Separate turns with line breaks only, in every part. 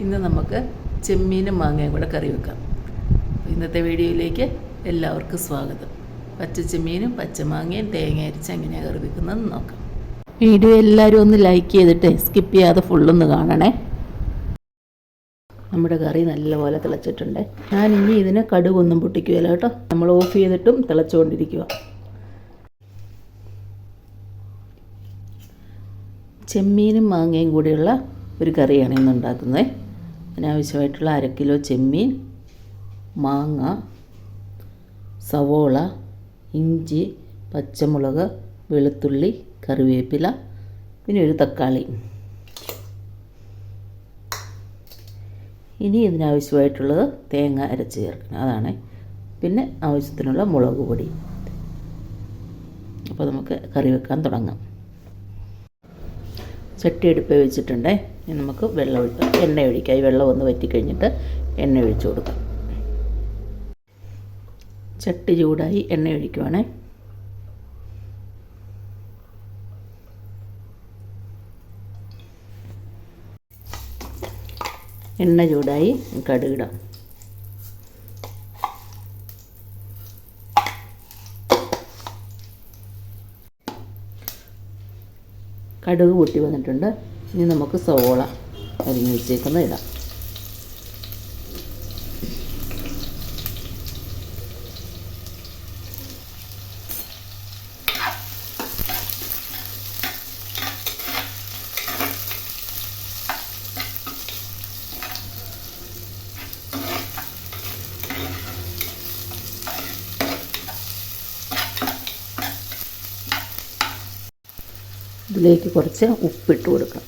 ഇന്ന് നമുക്ക് ചെമ്മീനും മാങ്ങയും കൂടെ കറി വെക്കാം. ഇന്നത്തെ വീഡിയോയിലേക്ക് എല്ലാവർക്കും സ്വാഗതം. പച്ച ചെമ്മീനും പച്ചമാങ്ങയും തേങ്ങ അരിച്ച് എങ്ങനെയാണ് കറി വെക്കുന്നതെന്ന് നോക്കാം. വീഡിയോ എല്ലാവരും ഒന്ന് ലൈക്ക് ചെയ്തിട്ട് സ്കിപ്പ് ചെയ്യാതെ ഫുള്ളൊന്ന് കാണണേ. നമ്മുടെ കറി നല്ലപോലെ തിളച്ചിട്ടുണ്ട്. ഞാൻ ഇനി ഇതിന് കടുകൊന്നും പൊട്ടിക്കുകയില്ല കേട്ടോ. നമ്മൾ ഓഫ് ചെയ്തിട്ടും തിളച്ചുകൊണ്ടിരിക്കുക ചെമ്മീനും മാങ്ങയും കൂടിയുള്ള ഒരു കറിയാണ് ഇന്ന് ഉണ്ടാക്കുന്നത്. അതിനാവശ്യമായിട്ടുള്ള അര കിലോ ചെമ്മീൻ മാങ്ങ സവോള ഇഞ്ചി പച്ചമുളക് വെളുത്തുള്ളി കറിവേപ്പില പിന്നെ ഒരു തക്കാളി. ഇനി ഇതിനാവശ്യമായിട്ടുള്ളത് തേങ്ങ അരച്ച് ചേർക്കണം. അതാണ്. പിന്നെ ആവശ്യത്തിനുള്ള മുളക് പൊടി. അപ്പോൾ നമുക്ക് കറി വെക്കാൻ തുടങ്ങാം. ചട്ടി അടുപ്പ് വെച്ചിട്ടുണ്ട്. ഇനി നമുക്ക് വെള്ളം ഒഴിക്കാം എണ്ണ ഒഴിക്കാം. ഈ വെള്ളം ഒന്ന് വറ്റിക്കഴിഞ്ഞിട്ട് എണ്ണ ഒഴിച്ചു കൊടുക്കാം. ചട്ടി ചൂടായി എണ്ണ ഒഴിക്കുവാണേ. എണ്ണ ചൂടായി കടുകിടാം. കടുക് പൊട്ടി വന്നിട്ടുണ്ട്. ഇനി നമുക്ക് സവോള അരിഞ്ഞ് വെച്ചേക്കുന്ന ഇടാം. ഇതിലേക്ക് കുറച്ച് ഉപ്പിട്ട് കൊടുക്കാം.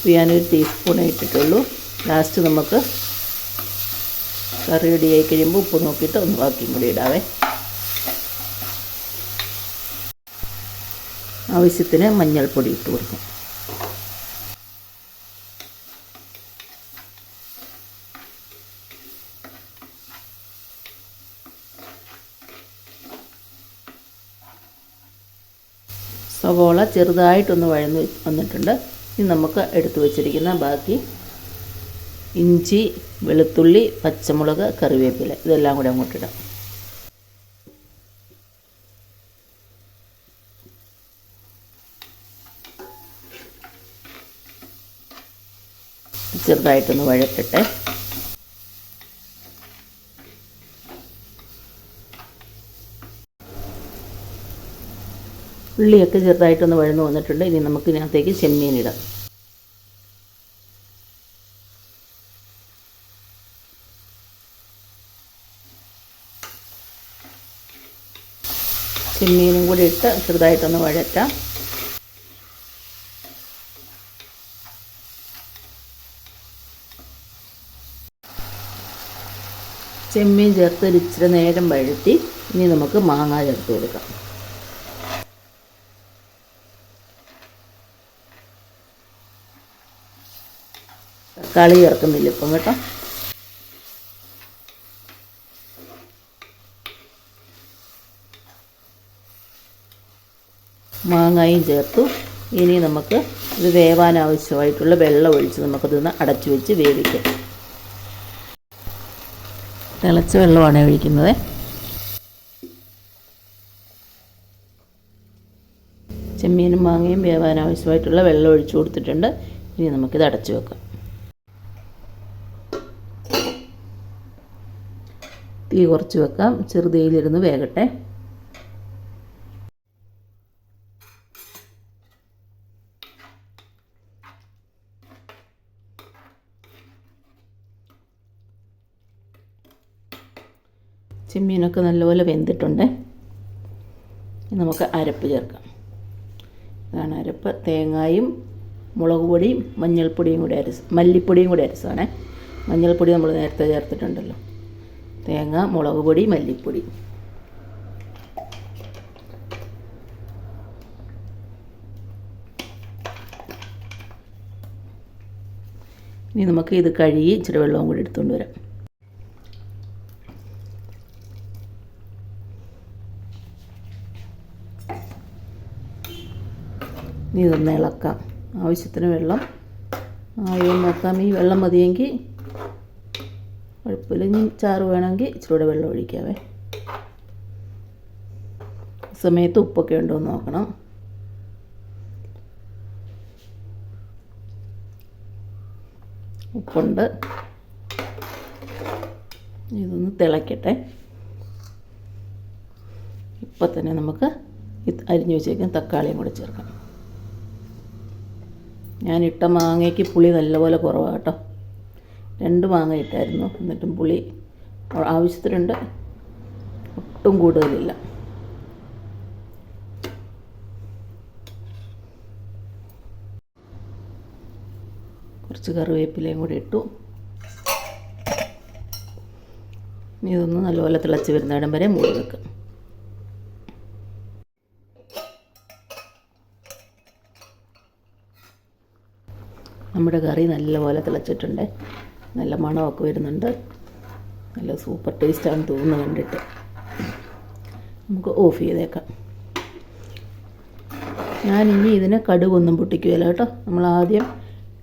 ഉപ്പ് ഞാനൊരു ടീസ്പൂണേ ഇട്ടിട്ടുള്ളൂ. ലാസ്റ്റ് നമുക്ക് കറി റെഡിയായി കഴിയുമ്പോൾ ഉപ്പ് നോക്കിയിട്ട് ഒന്ന് ബാക്കിയും കൂടി ഇടാവേ. ആവശ്യത്തിന് മഞ്ഞൾപ്പൊടി ഇട്ട് കൊടുക്കും. സവോള ചെറുതായിട്ടൊന്ന് വഴന്ന് വന്നിട്ടുണ്ട്. ഇനി നമുക്ക് എടുത്തു വച്ചിരിക്കുന്ന ബാക്കി ഇഞ്ചി വെളുത്തുള്ളി പച്ചമുളക് കറിവേപ്പില. ഇതെല്ലാം കൂടെ അങ്ങോട്ടിടാം ചെറുതായിട്ടൊന്ന് വഴറ്റട്ടെ. ഉള്ളിയൊക്കെ ചെറുതായിട്ടൊന്ന് വഴന്നു വന്നിട്ടുണ്ട്. ഇനി നമുക്ക് ഇതിനകത്തേക്ക് ചെമ്മീൻ ഇടാം. ചെമ്മീനും കൂടി ഇട്ട് ചെറുതായിട്ടൊന്ന് വഴറ്റാം. ചെമ്മീൻ ചേർത്ത് ഒരു ഇച്ചിരി നേരം വഴറ്റി ഇനി നമുക്ക് മാങ്ങ ചേർത്ത് കൊടുക്കാം. തക്കാളി ചേർക്കുന്നില്ല ഇപ്പം കേട്ടോ. മാങ്ങായും ചേർത്തു. ഇനി നമുക്ക് ഇത് വേവാൻ ആവശ്യമായിട്ടുള്ള വെള്ളം ഒഴിച്ച് നമുക്കത് അടച്ചു വെച്ച് വേവിക്കാം. തിളച്ച വെള്ളമാണ് ഒഴിക്കുന്നത്. ചെമ്മീനും മാങ്ങയും വേവാൻ ആവശ്യമായിട്ടുള്ള വെള്ളം ഒഴിച്ചു കൊടുത്തിട്ടുണ്ട്. ഇനി നമുക്കിത് അടച്ചു വെക്കാം. തീ കുറച്ച് വെക്കാം. ചെറുതീയിലിരുന്ന് വേകട്ടെ. ചെമ്മീനൊക്കെ നല്ലപോലെ വെന്തിട്ടുണ്ട്. നമുക്ക് അരപ്പ് ചേർക്കാം. ഇതാണ് അരപ്പ്. തേങ്ങായും മുളക് പൊടിയും മഞ്ഞൾപ്പൊടിയും കൂടി അരസ് മല്ലിപ്പൊടിയും കൂടി അരസാണേ. മഞ്ഞൾപ്പൊടി നമ്മൾ നേരത്തെ ചേർത്തിട്ടുണ്ടല്ലോ. തേങ്ങ മുളക് പൊടി മല്ലിപ്പൊടി. ഇനി നമുക്ക് ഇത് കഴുകി ഇച്ചിരി വെള്ളവും കൂടി എടുത്തുകൊണ്ട് വരാം. ഇനി ഇതൊന്ന് ഇളക്കാം. ആവശ്യത്തിന് വെള്ളം. ആയോ നോക്കാം. ഈ വെള്ളം മതിയെങ്കിൽ ഇനി ചാറ് വേണമെങ്കിൽ ഇച്ചിരി കൂടെ വെള്ളം ഒഴിക്കാവേ. സമയത്ത് ഉപ്പൊക്കെ ഉണ്ടോ എന്ന് നോക്കണം. ഉപ്പുണ്ട്. ഇതൊന്ന് തിളയ്ക്കട്ടെ ഇപ്പം തന്നെ നമുക്ക് അരിഞ്ഞു വെച്ചേക്കുന്ന തക്കാളിയും കൂടെ ചേർക്കാം. ഞാൻ ഇട്ട മാങ്ങയ്ക്ക് പുളി നല്ലപോലെ കുറവാണ് കേട്ടോ. രണ്ട് മാങ്ങ ഇട്ടായിരുന്നു. എന്നിട്ടും പുളി ആവശ്യത്തിനുണ്ട്. ഒട്ടും കൂടുതലില്ല. കുറച്ച് കറിവേപ്പിലയും കൂടി ഇട്ടു. ഇനി ഇതൊന്ന് നല്ലപോലെ തിളച്ച് വരുന്നിടം വരെ മൂടി വെക്കാം. നമ്മുടെ കറി നല്ലപോലെ തിളച്ചിട്ടുണ്ട്. നല്ല മണമൊക്കെ വരുന്നുണ്ട്. നല്ല സൂപ്പർ ടേസ്റ്റാണ് തോന്നുന്നു കണ്ടിട്ട്. നമുക്ക് ഓഫ് ചെയ്തേക്കാം. ഞാൻ ഇനി ഇതിന് കടുകൊന്നും പൊട്ടിക്കുകയില്ല കേട്ടോ. നമ്മൾ ആദ്യം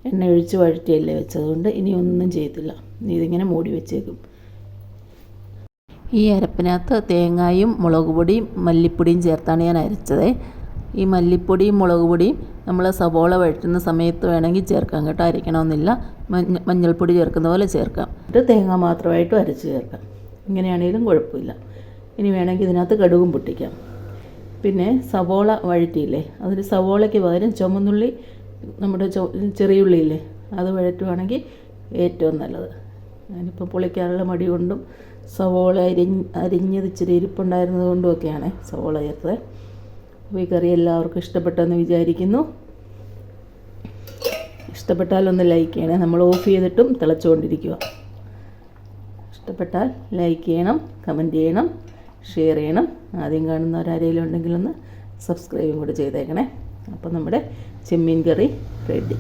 എണ്ണ ഒഴിച്ച് വഴറ്റിയല്ലേ വെച്ചതുകൊണ്ട് ഇനി ഒന്നും ചെയ്യത്തില്ല. ഇനി ഇതിങ്ങനെ മൂടി വെച്ചേക്കും. ഈ അരപ്പിനകത്ത് തേങ്ങായും മുളക് പൊടിയും മല്ലിപ്പൊടിയും ചേർത്താണ് ഞാൻ അരച്ചത്. ഈ മല്ലിപ്പൊടിയും മുളക് പൊടിയും നമ്മൾ സവോള വഴറ്റുന്ന സമയത്ത് വേണമെങ്കിൽ ചേർക്കാം കേട്ടോ. അരയ്ക്കണമെന്നില്ല മഞ്ഞ മഞ്ഞൾപ്പൊടി ചേർക്കുന്ന പോലെ ചേർക്കാം. എന്നിട്ട് തേങ്ങ മാത്രമായിട്ടും അരച്ച് ചേർക്കാം. ഇങ്ങനെയാണെങ്കിലും കുഴപ്പമില്ല. ഇനി വേണമെങ്കിൽ ഇതിനകത്ത് കടുകും പൊട്ടിക്കാം. പിന്നെ സവോള വഴറ്റിയില്ലേ? അതിൽ സവോളയ്ക്ക് പകരം ചുമന്നുള്ളി നമ്മുടെ ചെറിയുള്ളിയില്ലേ? അത് വഴറ്റുവാണെങ്കിൽ ഏറ്റവും നല്ലത്. ഞാനിപ്പോൾ പൊളിക്കാനുള്ള മടി കൊണ്ടും സവോള അരിഞ്ഞ് അരിഞ്ഞത് ഇച്ചിരി ഇരിപ്പുണ്ടായിരുന്നത് കൊണ്ടുമൊക്കെയാണ് സവോള ചേർത്തത്. അപ്പോൾ ഈ കറി എല്ലാവർക്കും ഇഷ്ടപ്പെട്ടെന്ന് വിചാരിക്കുന്നു. ഇഷ്ടപ്പെട്ടാലൊന്ന് ലൈക്ക് ചെയ്യണേ. നമ്മൾ ഓഫ് ചെയ്തിട്ടും തിളച്ചുകൊണ്ടിരിക്കുക. ഇഷ്ടപ്പെട്ടാൽ ലൈക്ക് ചെയ്യണം കമന്റ് ചെയ്യണം ഷെയർ ചെയ്യണം. ആദ്യം കാണുന്നവരാരെങ്കിലും ഉണ്ടെങ്കിലൊന്ന് സബ്സ്ക്രൈബും കൂടി ചെയ്തേക്കണേ. അപ്പോൾ നമ്മുടെ ചെമ്മീൻ കറി റെഡി